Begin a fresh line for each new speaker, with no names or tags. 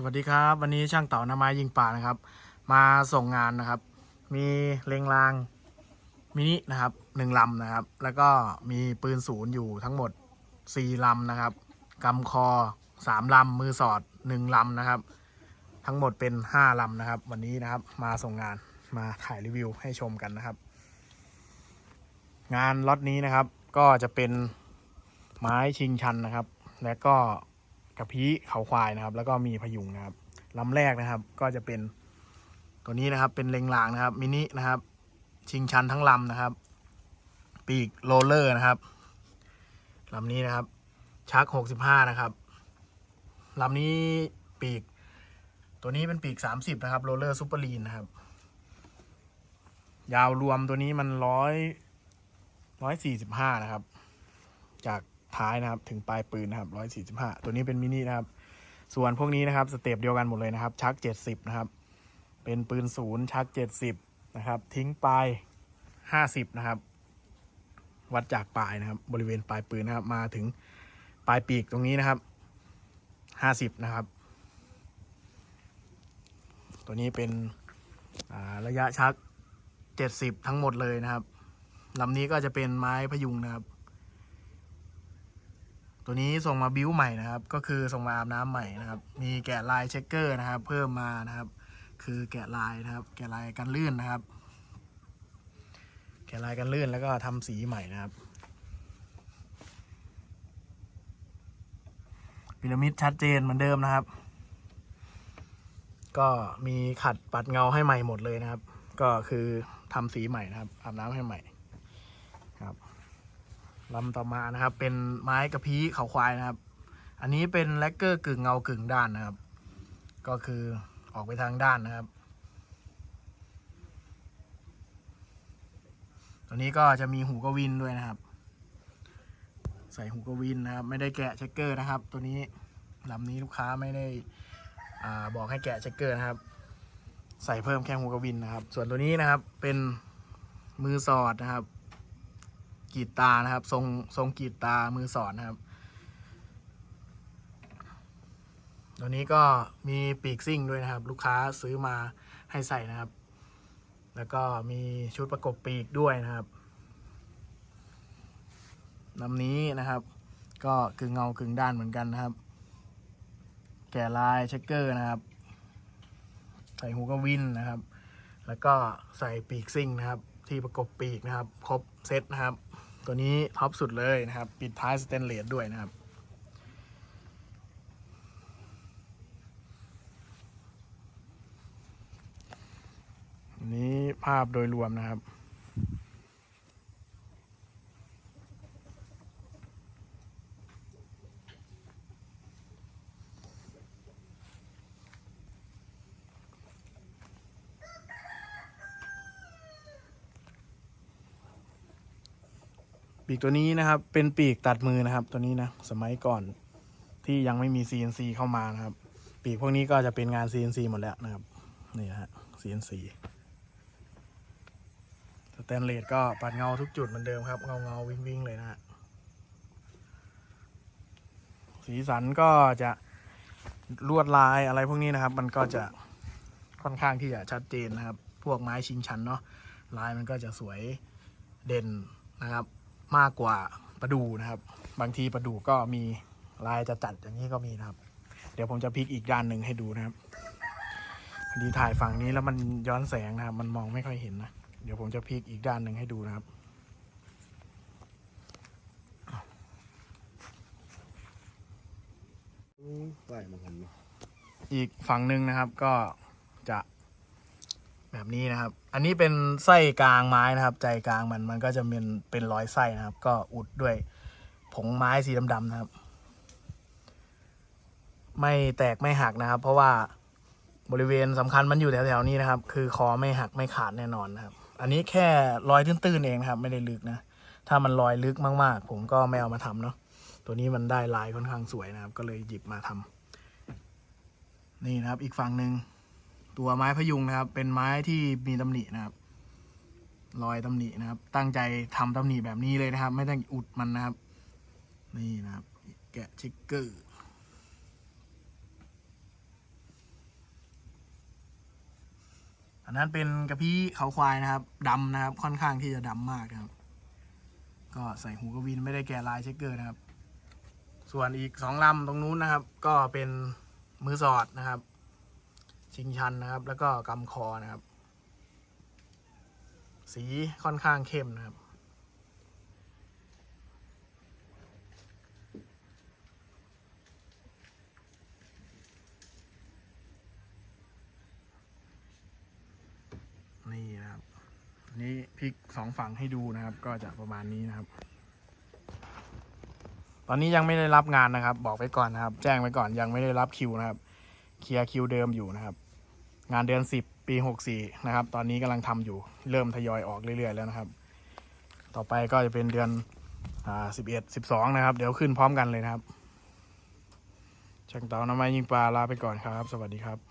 สวัสดีครับ วันนี้ช่างเต่านาม้ยิงป่านะครับ มาส่งงานนะครับ มีเลงรางมินินะครับหนึ่งลำนะครับ แล้วก็มีปืนศูนย์อยู่ทั้งหมดสี่ลำนะครับกำคอสามลำมือสอดหนึ่งลำนะครับ ทั้งหมดเป็นห้าลำนะครับ วันนี้นะครับมาส่งงานมาถ่ายรีวิวให้ชมกันนะครับ งานล็อตนี้นะครับก็จะเป็นไม้ชิงชันนะครับ และก็ กระพี้เขาควายนะครับ แล้วก็มีพยุงนะครับลำแรกนะครับ ก็จะเป็นตัวนี้นะครับ เป็นเลงรางนะครับมินินะครับ ชิงชันทั้งลำนะครับ ปีกโรลเลอร์นะครับลำนี้นะครับชักหกสิบห้านะครับลำนี้ปีก ตัวนี้เป็นปีกสามสิบนะครับโรลเลอร์ซูเปอร์ลีนนะครับ ยาวรวมตัวนี้มันร้อยร้อยสี่สิบห้านะครับ จาก ท้ายนะครับ ถึงปลายปืนนะครับร้อยสี่สิบห้าตัวนี้เป็นมินินะครับ ส่วนพวกนี้นะครับสเต็ปเดียวกันหมดเลยนะครับ ชักเจ็ดสิบนะครับ เป็นปืนศูนย์ชักเจ็ดสิบนะครับ ทิ้งปลายห้าสิบนะครับ วัดจากปลายนะครับ บริเวณปลายปืนนะครับ มาถึงปลายปีกตรงนี้นะครับห้าสิบนะครับ ตัวนี้เป็นระยะชักเจ็ดสิบทั้งหมดเลยนะครับลำนี้ก็จะเป็นไม้พยุงนะครับ ตัวนี้ส่งมาบิ้วใหม่นะครับ ก็คือส่งมาอาบน้ำใหม่นะครับ มีแกะลายเช็คเกอร์นะครับ เพิ่มมานะครับ คือแกะลายนะครับ แกะลายกันลื่นนะครับ แกะลายกันลื่นแล้วก็ทำสีใหม่นะครับพีระมิดชัดเจนเหมือนเดิมนะครับ ก็มีขัดปัดเงาให้ใหม่หมดเลยนะครับ ก็คือทำสีใหม่นะครับอาบน้ำให้ใหม่ ลำต่อมานะครับ เป็นไม้กระพี้เขาควายนะครับ อันนี้เป็นแลกเกอร์กึ่งเงากึ่งด้านนะครับ ก็คือออกไปทางด้านนะครับ ตัวนี้ก็จะมีหูกระวินด้วยนะครับ ใส่หูกระวินนะครับ ไม่ได้แกะเช็คเกอร์นะครับ ตัวนี้ลำนี้ลูกค้าไม่ได้อาบอกให้แกะเช็คเกอร์นะครับ ใส่เพิ่มแค่หูกระวินนะครับ ส่วนตัวนี้นะครับเป็นมือสอดนะครับ กีดตานะครับ ทรงทรงกีดตามือสอนนะครับ ตัวนี้ก็มีปีกซิ่งด้วยนะครับ ลูกค้าซื้อมาให้ใส่นะครับ แล้วก็มีชุดประกบปีกด้วยนะครับลำนี้นะครับ ก็กึ่งเงากึ่งด้านเหมือนกันนะครับ แก่ลายเช็คเกอร์นะครับ ใส่หูกระวินนะครับ แล้วก็ใส่ปีกซิ่งนะครับ ที่ประกบปีกนะครับ ครบเซตนะครับ ตัวนี้ท็อปสุดเลยนะครับ ปิดท้ายสเตนเลสด้วยนะครับนนี้ภาพโดยรวมนะครับ ปีกตัวนี้นะครับ เป็นปีกตัดมือนะครับ ตัวนี้นะสมัยก่อนที่ยังไม่มี CNC เข้ามานะครับ ปีกพวกนี้ก็จะเป็นงาน CNC หมดแล้วนะครับนี่นะฮะ CNC สแตนเลสก็ปัดเงาทุกจุดเหมือนเดิมครับเงาเงาวิ่งวิ่งเลยนะฮะสีสันก็จะลวดลายอะไรพวกนี้นะครับ มันก็จะค่อนข้างที่จะชัดเจนนะครับ พวกไม้ชิงชันเนาะลายมันก็จะสวยเด่นนะครับ มากกว่าประดูนะครับ บางทีประดูก็มีลายจะจัดอย่างนี้ก็มีนะครับ เดี๋ยวผมจะพลิกอีกด้านหนึ่งให้ดูนะครับพอดีถ่ายฝั่งนี้แล้วมันย้อนแสงนะครับ มันมองไม่ค่อยเห็นนะเดี๋ยวผมจะพลิกอีกด้านหนึ่งให้ดูนะครับ
ไหวเหมือนกันเนาะ
อีกฝั่งหนึ่งนะครับก็จะ แบบนี้นะครับ อันนี้เป็นไส้กลางไม้นะครับ ใจกลางมันมันก็จะเป็นเป็นรอยไส้นะครับ ก็อุดด้วยผงไม้สีดำๆนะครับ ไม่แตกไม่หักนะครับ เพราะว่าบริเวณสำคัญมันอยู่แถวๆนี้นะครับ คือคอไม่หักไม่ขาดแน่นอนนะครับ อันนี้แค่รอยตื้นๆเองนะครับ ไม่ได้ลึกนะ ถ้ามันรอยลึกมากๆ ผมก็ไม่เอามาทำเนาะ ตัวนี้มันได้ลายค่อนข้างสวยนะครับ ก็เลยหยิบมาทำนี่นะครับ อีกฝั่งหนึ่ง ตัวไม้พยุงนะครับ เป็นไม้ที่มีตำหนินะครับ รอยตำหนินะครับ ตั้งใจทำตำหนิแบบนี้เลยนะครับ ไม่ต้องอุดมันนะครับ นี่นะครับ แกะชิกเกอร์อันนั้นเป็นกระพี้เขาควายนะครับ ดำนะครับ ค่อนข้างที่จะดำมากนะครับ ก็ใส่หูกระวินไม่ได้แกะลายชิคเกอร์นะครับ ส่วนอีกสองลำตรงนู้นนะครับ ก็เป็นมือสอดนะครับ ชิงชันนะครับ แล้วก็กำคอนะครับ สีค่อนข้างเข้มนะครับ นี่นะครับนนี้พลิกสองฝั่งให้ดูนะครับ ก็จะประมาณนี้นะครับตอนนี้ยังไม่ได้รับงานนะครับ บอกไว้ก่อนนะครับ แจ้งไว้ก่อนยังไม่ได้รับคิวนะครับ เคลียร์คิวเดิมอยู่นะครับ งานเดือนสิบปีหกสี่นะครับ ตอนนี้กำลังทำอยู่เริ่มทยอยออกเรื่อย ๆ แล้วนะครับ ต่อไปก็จะเป็นเดือนอ่าสิบเอ็ดสิบสองนะครับ เดี๋ยวขึ้นพร้อมกันเลยนะครับช่างเตาน้ำไม้ยิงปลาลาไปก่อนครับ สวัสดีครับ